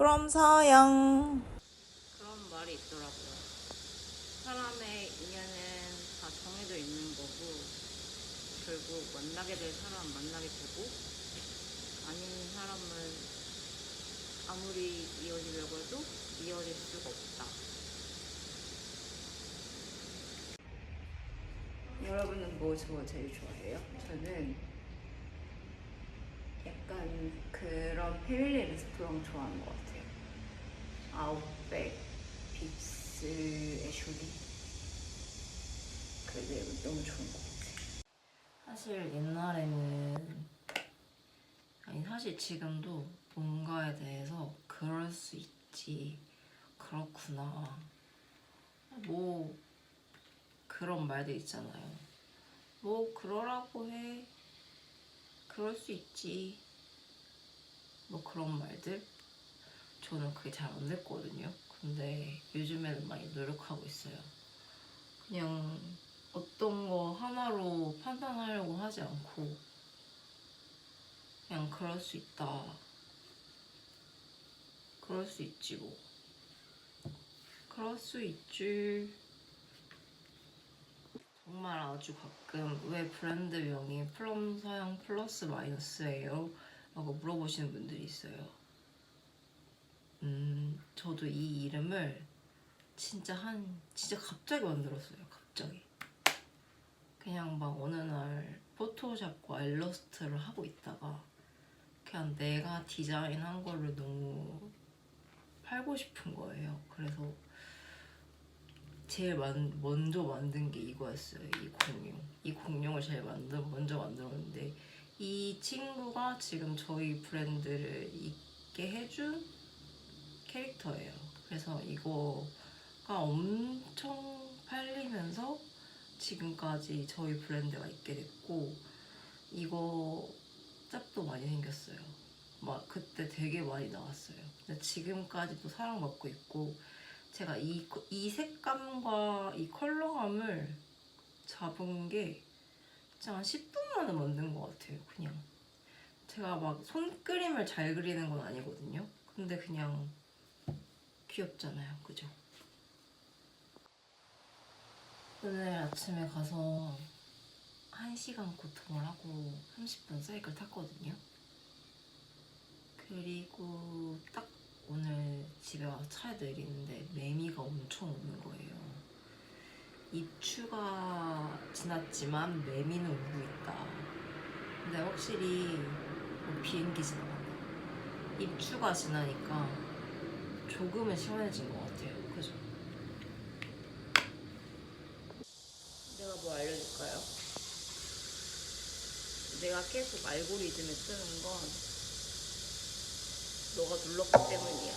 from 서영. 그런 말이 있더라고요. 사람의 인연은 다 정해져 있는 거고, 결국 만나게 될 사람 만나게 되고, 아닌 사람은 아무리 이어지려고 해도 이어질 수가 없다. 여러분은 뭐저 제일 좋아해요? 저는 약간 그런 패밀리 레스토랑 좋아하는 것 같아요. 아웃백, 빅스, 애슐리? 그게 너무 좋은 것 같아요. 사실 옛날에는 아니 사실 지금도 뭔가에 대해서 그럴 수 있지. 그렇구나. 뭐 그런 말들 있잖아요. 뭐 그러라고 해. 그럴 수 있지. 뭐 그런 말들 저는 그게 잘 안 됐거든요. 근데 요즘에는 많이 노력하고 있어요. 그냥 어떤 거 하나로 판단하려고 하지 않고 그냥 그럴 수 있다. 그럴 수 있지 뭐. 그럴 수 있지. 정말 아주 가끔 왜 브랜드명이 플럼 서양 플러스 마이너스예요? 라고 물어보시는 분들이 있어요. 음, 저도 이 이름을 진짜 한, 진짜 갑자기 만들었어요. 갑자기. 그냥 막 어느 날 포토샵과 일러스트를 하고 있다가 그냥 내가 디자인한 거를 너무 팔고 싶은 거예요. 그래서 제일 만, 먼저 만든 게 이거였어요. 이 공룡. 이 공룡을 제일 만든, 먼저 만들었는데 이 친구가 지금 저희 브랜드를 있게 해준 캐릭터예요. 그래서 이거가 엄청 팔리면서 지금까지 저희 브랜드가 있게 됐고 이거 짭도 많이 생겼어요. 막 그때 되게 많이 나왔어요. 근데 지금까지도 사랑받고 있고 제가 이, 이 색감과 이 컬러감을 잡은 게 진짜 한 10분 만에 만든 것 같아요. 그냥 제가 막 손그림을 잘 그리는 건 아니거든요. 근데 그냥 귀엽잖아요. 그죠? 오늘 아침에 가서 1시간 고통을 하고 30분 사이클 탔거든요. 그리고 딱 오늘 집에 와서 차에 내리는데 매미가 엄청 오는 거예요. 입추가 지났지만 매미는 오고 있다. 근데 확실히 뭐 비행기 지나가네. 입추가 지나니까 조금은 시원해진 것 같아요. 그죠? 내가 뭐 알려줄까요? 내가 계속 알고리즘에 뜨는 건 너가 눌렀기 때문이야.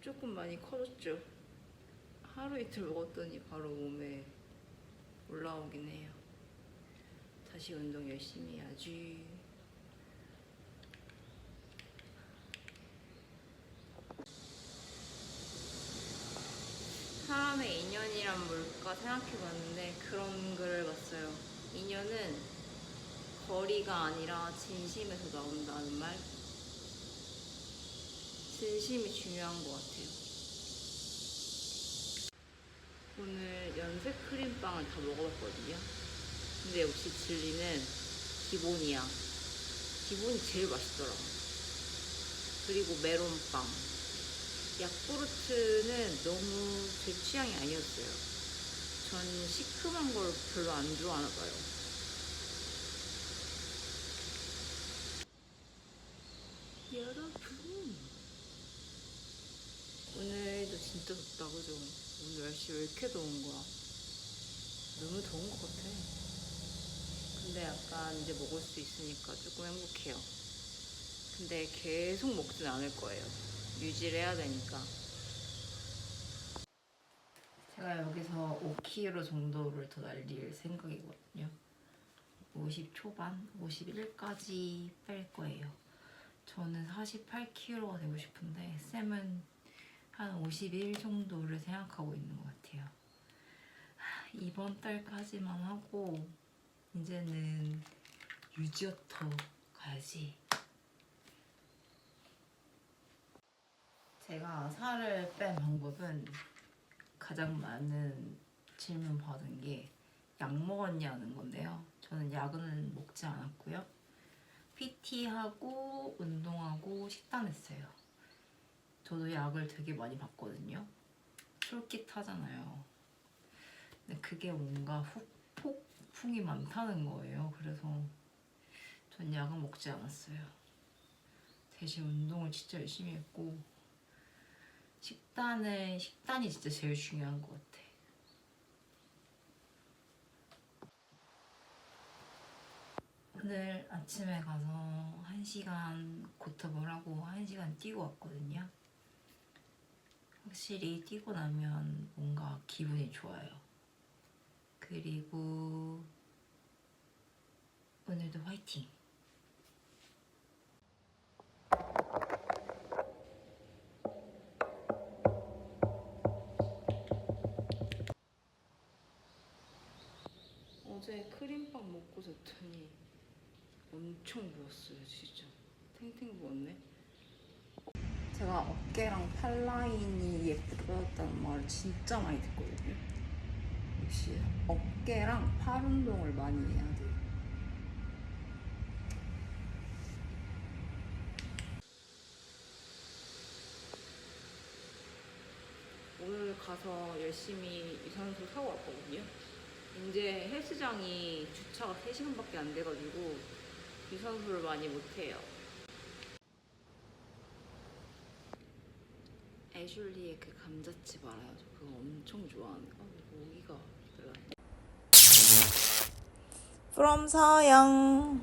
조금 많이 커졌죠? 하루 이틀 먹었더니 바로 몸에 올라오긴 해요. 다시 운동 열심히 해야지. 사람의 인연이란 뭘까 생각해봤는데 그런 글을 봤어요. 인연은 거리가 아니라 진심에서 나온다는 말. 진심이 중요한 것 같아요. 오늘 연색 크림빵을 다 먹어봤거든요. 근데 역시 진리는 기본이야. 기본이 제일 맛있더라고. 그리고 메론빵. 야쿠르트는 너무 제 취향이 아니었어요. 전 시큼한 걸 별로 안 좋아하나 봐요. 여러분 오늘도 진짜 덥다 그죠? 오늘 날씨 왜 이렇게 더운 거야? 너무 더운 것 같아. 근데 약간 이제 먹을 수 있으니까 조금 행복해요. 근데 계속 먹진 않을 거예요. 유지를 해야 되니까. 제가 여기서 5kg 정도를 더 날릴 생각이거든요. 50 초반, 51까지 뺄 거예요. 저는 48kg가 되고 싶은데 쌤은 한 51 정도를 생각하고 있는 것 같아요. 하, 이번 달까지만 하고 이제는 유지어터 가야지. 살을 뺀 방법은 가장 많은 질문 받은 게 약 먹었냐는 건데요. 저는 약은 먹지 않았고요. PT하고 운동하고 식단했어요. 저도 약을 되게 많이 받거든요. 솔깃하잖아요. 근데 그게 뭔가 훅, 폭풍이 많다는 거예요. 그래서 전 약은 먹지 않았어요. 대신 운동을 진짜 열심히 했고 식단은 식단이 진짜 제일 중요한 것 같아. 오늘 아침에 가서 1시간 고탑을 하고 1시간 뛰고 왔거든요. 확실히 뛰고 나면 뭔가 기분이 좋아요. 그리고 오늘도 화이팅! 크림빵 먹고 잤더니 엄청 부었어요, 진짜. 탱탱 부었네. 제가 어깨랑 팔 라인이 예쁘다는 말을 진짜 많이 듣거든요. 역시 어깨랑 팔 운동을 많이 해야 돼요. 오늘 가서 열심히 유산소 사고 왔거든요. 이제 헬스장이 주차가 3시간밖에 안 돼가지고 유산소를 많이 못해요. 애슐리의 그 감자칩 알아요? 저 그거 엄청 좋아하는 거. 모기가 별로 안 from 서영